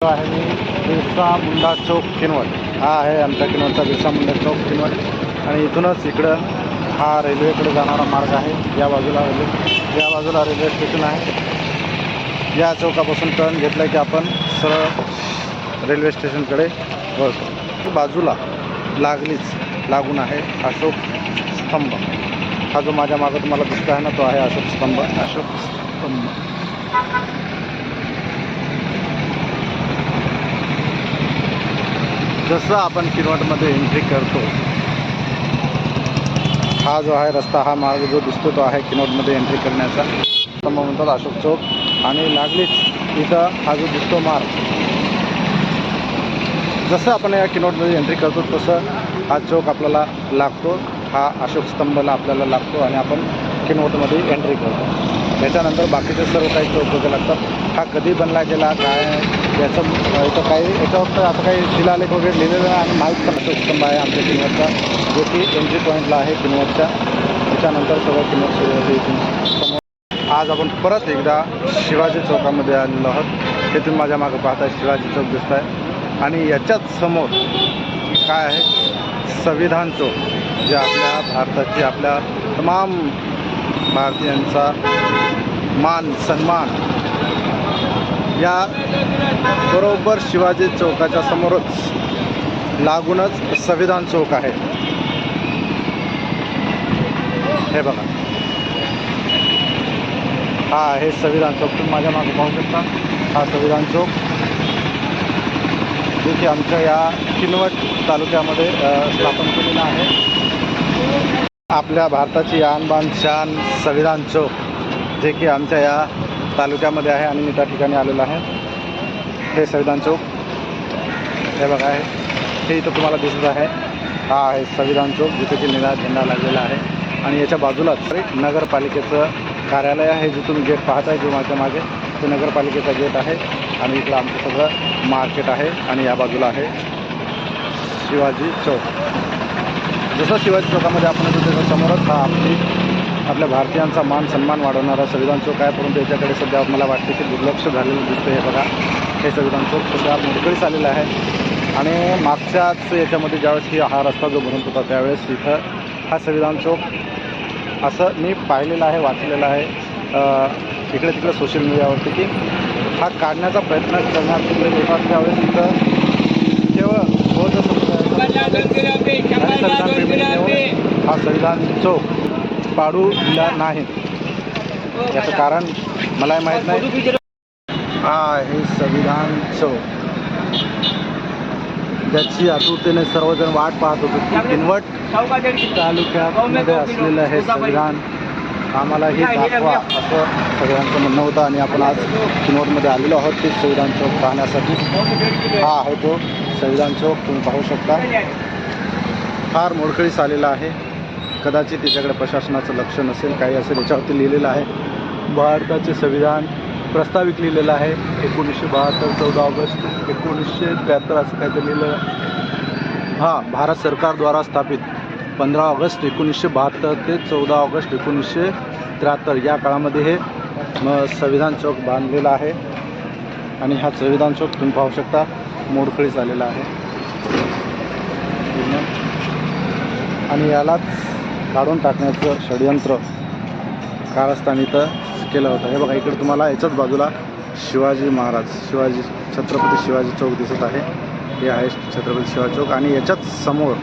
आहे मी बिरसा मुंडा चौक किनवट. हा आहे आमचा किनवटचा बिरसा मुंडा चौक किनवट. आणि इथूनच इकडं हा रेल्वेकडे जाणारा मार्ग आहे. या बाजूला रेल्वे या बाजूला रेल्वे स्टेशन आहे. या चौकापासून टर्न घेतला की आपण सरळ रेल्वे स्टेशनकडे वळतो. बाजूला लागलीच लागून आहे अशोक स्तंभ. हा जो माझ्या मागं तुम्हाला दिसत आहे ना तो आहे अशोक स्तंभ. अशोक स्तंभ. जसं आपण किनवटमध्ये एंट्री करतो हा जो आहे रस्ता हा मार्ग जो दिसतो तो आहे किनवटमध्ये एंट्री करण्याचा. स्तंभ म्हणतात अशोक चौक आणि लागलीच इथं हा जो दिसतो मार्ग. जसं आपण या किनवटमध्ये एंट्री करतो तसं हा चौक आपल्याला लागतो. हा अशोक स्तंभला आपल्याला लागतो आणि आपण किनवटमध्ये एंट्री करतो. त्याच्यानंतर बाकीचे सर्व काही चौक वगैरे लागतात. हा कधी बनला गेला काय याचं याचं काही याच्यावर तर आता काही शिलालेख वगैरे लिहिलेलं आहे आणि माहीत पण उत्तम आहे आमच्या किनवटचा जो की एंट्री पॉईंटला आहे किनवटच्या. त्याच्यानंतर सगळं किंमत सुरू होते इथून. समोर आज आपण परत एकदा शिवाजी चौकामध्ये आलेलो आहोत. तिथून माझ्या मागं पाहता शिवाजी चौक दिसत आहे आणि याच्याच समोर काय आहे? संविधान चौक जे आपल्या भारताची आपल्या तमाम भारतीयांचा मान सन्मान या बरोबर शिवाजी चौकाच्या समोरच लागूनच संविधान चौक आहे. हे बघा. हा हे संविधान चौक. तुम्ही माझ्या मागे पाहू शकता. हा संविधान चौक. जे की आमच्या या किनवट तालुक्यामध्ये स्थापन केलेलं आहे. आपल्या भारताची आनबान शान संविधान चौक जे की आमच्या या तालुक्यामध्ये आहे आणि मी त्या ठिकाणी आलेलो आहे. हे संविधान चौक. हे बघा आहे हे इथं तुम्हाला दिसत आहे. हा आहे संविधान चौक जिथे की निळा झेंडा लागलेला आहे. आणि याच्या बाजूलाच नगरपालिकेचं कार्यालय आहे जिथून गेट पाहत आहे जो माझ्या मागे. ते नगरपालिकेचा गेट आहे आणि इकडं आमचं सगळं मार्केट आहे आणि या बाजूला आहे शिवाजी चौक. जसं शिवाजी चौकामध्ये आपण येतो त्याच्या समोरच हा आमची आपल्या भारतीयांचा मान सन्मान वाढवणारा संविधान चौक आहे. परंतु याच्याकडे सध्या मला वाटते की दुर्लक्ष झालेलं दिसतं हे बघा. हे संविधान चौक सध्या मोडकळीस आलेलं आहे. आणि मागच्याच याच्यामध्ये ज्यावेळेस ही हा रस्ता जो बनत होता त्यावेळेस इथं हा संविधान चौक असं मी पाहिलेलं आहे वाचलेलं आहे. इकडे तिकडे सोशल मीडियावरती की हा काढण्याचा प्रयत्न करण्यात येतात त्यावेळेस इथं केवळ हा संविधान चौक पाडू दिला नाही. याचं कारण मलाही माहीत नाही. हा हे संविधान चौक ज्याची आतुरतेने सर्वजण वाट पाहत होते की किनवट तालुक्यामध्ये असलेलं हे संविधान आम्हाला हे दाखवा असं सगळ्यांचं म्हणणं होतं आणि आपण आज किनवटमध्ये आलेलो आहोत ते संविधान चौक पाहण्यासाठी. हा आहे तो संविधान चौक तुम्ही पाहू शकता. फार मोडकळीस आलेला आहे. कदाचित त्याच्याकडे प्रशासनाचं लक्ष नसेल काही असेल याच्यावरती लिहिलेलं आहे. भारताचे संविधान प्रस्ताविक लिहिलेलं आहे. एकोणीसशे बहात्तर चौदा ऑगस्ट एकोणीसशे त्र्याहत्तर असं काहीतरी लिहिलेलं हां भारत सरकारद्वारा स्थापित. पंधरा ऑगस्ट एकोणीसशे बहात्तर ते चौदा ऑगस्ट एकोणीसशे त्र्याहत्तर या काळामध्ये हे म, संविधान चौक बांधलेला आहे. आणि हा संविधान चौक तुम्ही पाहू शकता मोडकळी आलेला आहे. आणि यालाच काढून टाकण्याचं षडयंत्र कारस्थान इथं केलं होतं. हे बघा इकडे तुम्हाला याच्याच बाजूला शिवाजी महाराज शिवाजी छत्रपती शिवाजी चौक दिसत आहे. हे आहे छत्रपती शिवाजी चौक आणि याच्याच समोर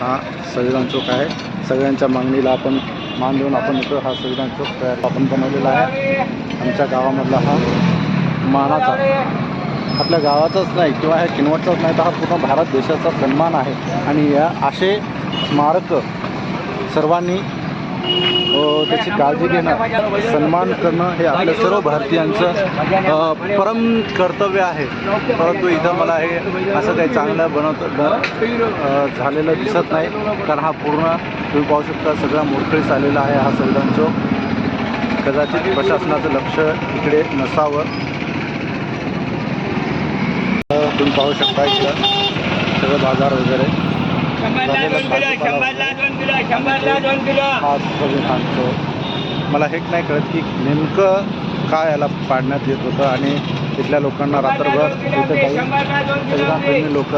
हा संविधान चौक आहे. सगळ्यांच्या मागणीला आपण मान देऊन आपण इथं हा संविधान चौक तयार आपण बनवलेला आहे. आमच्या गावामधला हा मानाचा आपल्या गावाचाच नाही किंवा ह्या किनवटचाच नाही तर हा पूर्ण भारत देशाचा सन्मान आहे. आणि या असे स्मारकं सर्वांनी त्याची काळजी घेणं सन्मान करणं हे आपल्या सर्व भारतीयांचं परम कर्तव्य आहे. परंतु इथं मला हे असं काही चांगलं बनवत झालेलं दिसत नाही. कारण हा पूर्ण तुम्ही पाहू शकता सगळा मोडकळीस आलेला आहे हा संविधान चौक कदाचित प्रशासनाचं लक्ष इकडे नसावं. तुम्ही पाहू शकता इकडं सगळं बाजार वगैरे. शंभरला दोन किलो शंभरला दोन किलो शंभरला दोन किलो. हा संविधान चौक मला हे नाही कळत की नेमकं काय याला पाडण्यात येत होतं आणि तिथल्या लोकांना रात्रभर इथं काही लोक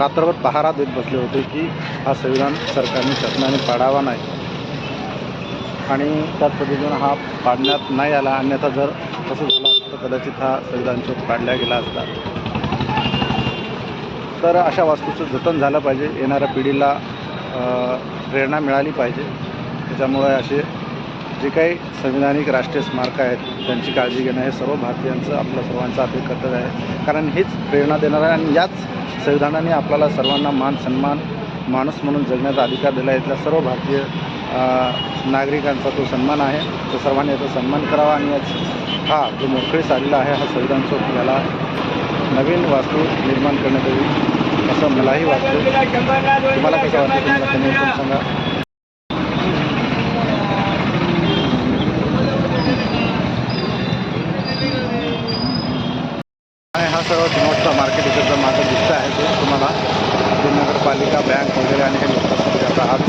रात्रभर पहारा देत बसले होते की हा संविधान सरकारने शासनाने पाडावा नाही. आणि त्याच पद्धतीनं हा पाडण्यात नाही आला अन्यथा जर तसं झालं असतं तर कदाचित हा संविधान चौक पाडला गेला असता. तर अशा वास्तूचं जतन झालं पाहिजे. येणाऱ्या पिढीला प्रेरणा मिळाली पाहिजे. त्याच्यामुळे असे जे काही संविधानिक राष्ट्रीय स्मारकं आहेत त्यांची काळजी घेणं हे सर्व भारतीयांचं आपलं सर्वांचं आपले कर्तव्य आहे. कारण हेच प्रेरणा देणार आहे आणि याच संविधानाने आपल्याला सर्वांना मान सन्मान माणूस म्हणून जगण्याचा अधिकार दिला आहे. इथल्या सर्व भारतीय नागरिकांचा तो सन्मान आहे. तर सर्वांनी याचा सन्मान करावा आणि याच हा जो मोकळीस आलेला आहे हा संविधान चौक याला नवीन वास्तू निर्माण करण्यात येईल असं मलाही वाटतं. तुम्हाला कसं वाटतं? तुम्हाला कमी करून सांगा. आणि हा सर्व किनवटचा मार्केट इकडचा माझा दिसत आहे ते तुम्हाला नगरपालिका बँक वगैरे आणि हे लोक आता आज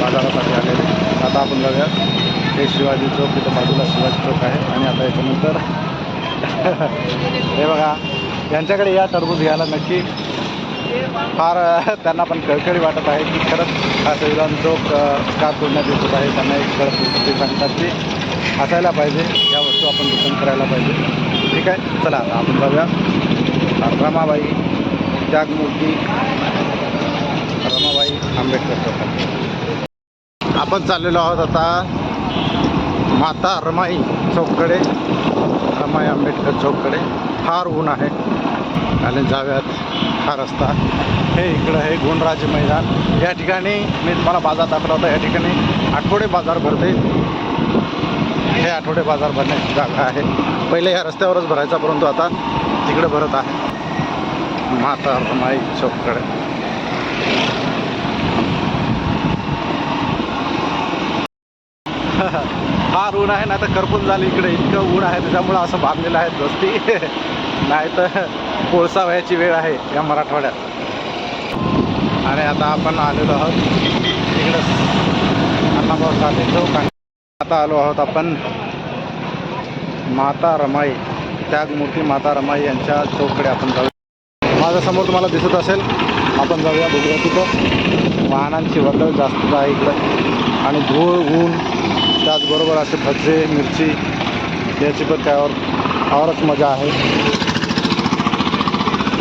बाजारासाठी आलेले आता आपण बघूया हे शिवाजी चौक इथं बाजूला शिवाजी चौक आहे. आणि आता याच्यानंतर हे बघा यांच्याकडे या टरबूज घ्यायला नक्की फार त्यांना पण कळकळी वाटत आहे की खरंच हा संविधान जो का तोडण्यात येत आहे त्यांना एक कळत ते सांगतात की असायला पाहिजे. या वस्तू आपण जतन करायला पाहिजे. ठीक आहे? चला आता आपण जाऊया. रमाबाई त्यागमूर्ती रमाबाई आंबेडकर आपण चाललेलो आहोत आता माता रमाई चौककडे रमाई आंबेडकर चौककडे फार ऊन आहे. आणि जाव्यात हा रस्ता. हे इकडं हे गुणराज मैदान. या ठिकाणी मी तुम्हाला बाजार दाखवला होता या ठिकाणी आठवडे बाजार भरते. हे आठवडे बाजार भरण्याची जागा आहे. पहिले ह्या रस्त्यावरच भरायचा परंतु आता तिकडे भरत आहे माता रमाई चौककडे फार ऊन आहे ना तर करपून झालं इकडे. इतकं ऊन आहे त्याच्यामुळं असं बांधलेलं आहे दोस्ती. नाही तर कोळसा व्हायची वेळ आहे या मराठवाड्यात. आणि आता आपण आलेलो आहोत. इकडं अण्णाभाऊ साठे चौक आता आलो आहोत आपण माता रमाई त्यागमूर्ती माता रमाई यांच्या चौकडे आपण जाऊ. माझ्यासमोर तुम्हाला दिसत असेल आपण जाऊया बघूया तिथं वाहनांची वर्दळ जास्त आहे इकडं. आणि धूळ ऊन त्याचबरोबर असे भजे मिरची याची पण त्यावर फारच मजा आहे.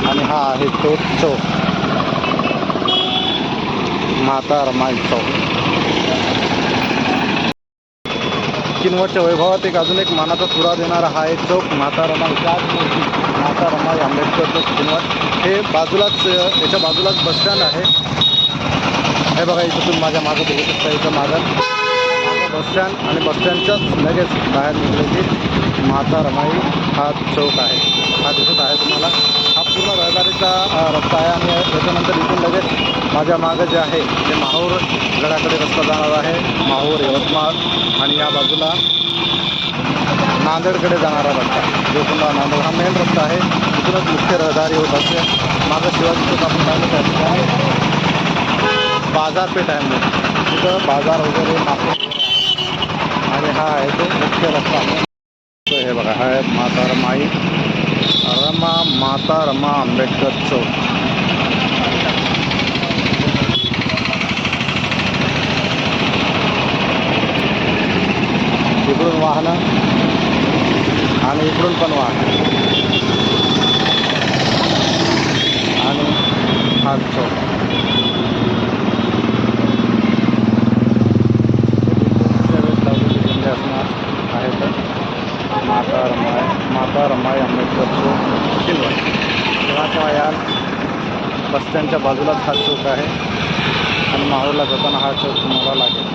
आणि हा आहे तो चौक माता रमाई चौक किनवटच्या वैभवात एक अजून एक मानाचा सुरा देणारा हा एक चौक माता रमाई त्याच मूर्ती माता रमाई आंबेडकर चौक किनवट. हे बाजूलाच याच्या बाजूलाच बसस्टँड आहे. हे बघा इथं तुम्ही माझ्या मागं बघू शकता इथं माझं बसस्टँड आणि बसस्टँडच्याच लगेच बाहेर निघले की माता रमाई हा चौक आहे. हा दिसत आहे तुम्हाला. हा पूर्ण रहदारीचा रस्ता आहे आणि त्याच्यानंतर इथून लगेच माझ्या मागं जे आहे ते माहूर गडाकडे रस्ता जाणार आहे. माहूर यवतमाळ आणि या बाजूला नांदेडकडे जाणारा रस्ता जो पुन्हा नांदेड हा मेन रस्ता आहे. इथूनच मुख्य रहदारी होत असते माझं शिवाजी चौक आपण पाहिलं त्या ठिकाणी. बाजारपेठ आहे. म्हणजे तिथं बाजार वगैरे मार्केट आणि हा आहे तो मुख्य रस्ता. तो हे बघा हा आहे माता रमाई रमा माता रमा आंबेडकर चौक. इकडून वाहनं आणि इकडून पण वाहनं. आणि हा चौक लावलेली असणार आहे तर माता रमाई माता रमाई आंबेडकर चौक किल्वा तेव्हा या बस स्टँडच्या बाजूलाच हा चौक आहे. आणि माहूरला जाताना हा चौक तुम्हाला लागेल.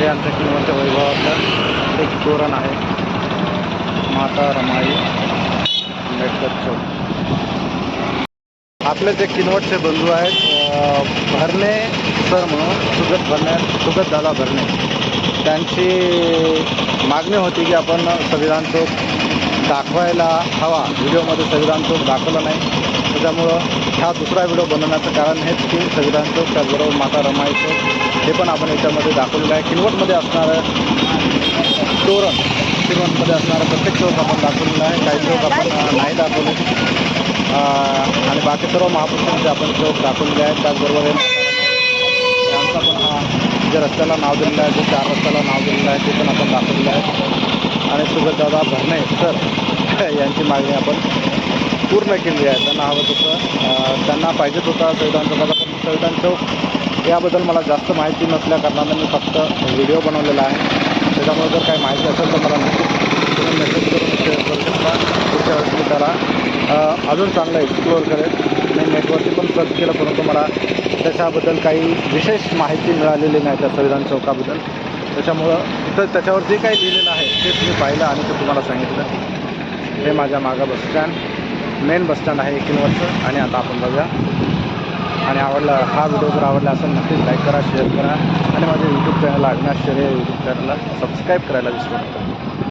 हे आमच्या किल्ल्याच्या वैभवातलं एक तोरण आहे. माता रमाई आंबेडकर चौक. आपले जे किनवटचे बंधू आहेत भरणे सर म्हणून सुगत भरण्यात सुगत दादा भरणे. त्यांची मागणी होती की आपण संविधान चौक दाखवायला हवा. व्हिडिओमध्ये संविधान चौक दाखवलं नाही. त्याच्यामुळं हा दुसरा व्हिडिओ बनवण्याचं कारण हेच की संविधान चौक त्याचबरोबर माता रमाई चौक हे पण आपण याच्यामध्ये दाखवलेलं आहे. किनवटमध्ये असणारं तोरण किनवटमध्ये असणारं प्रत्येक चौक आपण दाखवलेलं आहे. काही चौक आपण नाही दाखवले. आणि बाकी सर्व महापुरुषांचे आपण चौक दाखवलेले आहेत. त्याचबरोबर हे म्हातारा यांचा पण ज्या रस्त्याला नाव दिलेलं आहे जे चार रस्त्याला नाव दिलेलं आहे ते पण आपण दाखवलेलं आहे. आणि सुगतदादा भरणे सर यांची मागणी आपण पूर्ण केली आहे. त्यांना हवं तसं त्यांना पाहिजेच होता संविधान चौकाचा पण संविधान चौक याबद्दल मला जास्त माहिती नसल्या कारणानं मी फक्त व्हिडिओ बनवलेला आहे. त्याच्यामुळे जर काही माहिती असेल तर मला नक्कीच तुम्ही मेसेज करून शेअर करू शकता. पुढच्या वेळेस मी त्याला अजून चांगलं एक्सप्लोअर करेल. मी नेटवरती पण सर्च केलं परंतु मला त्याच्याबद्दल काही विशेष माहिती मिळालेली नाही त्या संविधान चौकाबद्दल. त्याच्यामुळं तर त्याच्यावर जे काही लिहिलेलं आहे तेच मी पाहिलं आणि ते तुम्हाला सांगितलं. हे माझ्या मागं बसस्टँड मेन बसस्टँड आहे किनवरचं आणि आता आपण बघूया. आणि आवडला हा व्हिडिओ जर आवडला असेल नक्कीच लाईक करा शेअर करा. आणि माझ्या यूट्यूब चॅनल अविनाश शेरे यूट्यूब चॅनलला सबस्क्राईब करायला विसरू नका.